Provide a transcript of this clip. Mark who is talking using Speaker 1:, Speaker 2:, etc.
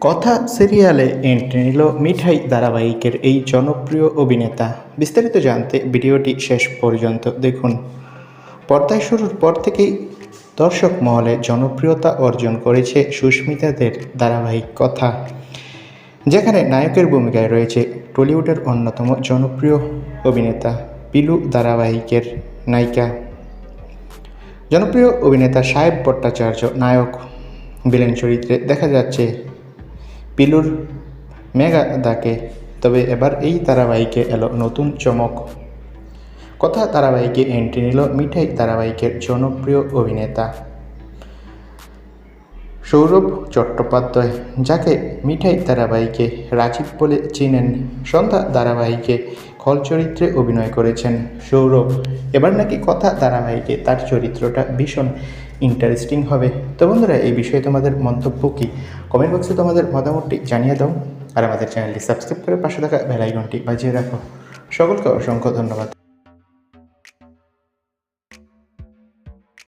Speaker 1: কথা সিরিয়ালে এন্ট্রি নিল মিঠাই ধারাবাহিকের এই জনপ্রিয় অভিনেতা। বিস্তারিত জানতে ভিডিওটি শেষ পর্যন্ত দেখুন। পর্দায় শুরুর পর থেকেই দর্শক মহলে জনপ্রিয়তা অর্জন করেছে সুস্মিতাদের ধারাবাহিক কথা। যেখানে নায়কের ভূমিকায় রয়েছে টলিউডের অন্যতম জনপ্রিয় অভিনেতা পিলু ধারাবাহিকের নায়িকা। জনপ্রিয় অভিনেতা সাহেব ভট্টাচার্য নায়ক। ভিলেন চরিত্রে দেখা যাচ্ছে পিলুর মেঘাদাকে তবে এবার এই তারাবাহিকে এলো নতুন চমক। কথা তারাবাহিকে এন্ট্রি নিল মিঠাই তারাবাহিকের জনপ্রিয় অভিনেতা। সৌরভ চট্টোপাধ্যায়, যাকে মিঠাই ধারাবাহিকে রাজীব বলে চিনেন, সন্ধ্যা ধারাবাহিকে খল চরিত্রে অভিনয় করেছেন সৌরভ। এবার নাকি কথা ধারাবাহিকে, তার চরিত্রটা ভীষণ ইন্টারেস্টিং হবে। তো বন্ধুরা, এই বিষয়ে তোমাদের মন্তব্য কী? কমেন্ট বক্সে তোমাদের মতামতটি জানিয়ে দাও। আর আমাদের চ্যানেলটি সাবস্ক্রাইব করে পাশে থাকা বেলাইকনটি বাজিয়ে রাখো। সকলকে অসংখ্য ধন্যবাদ।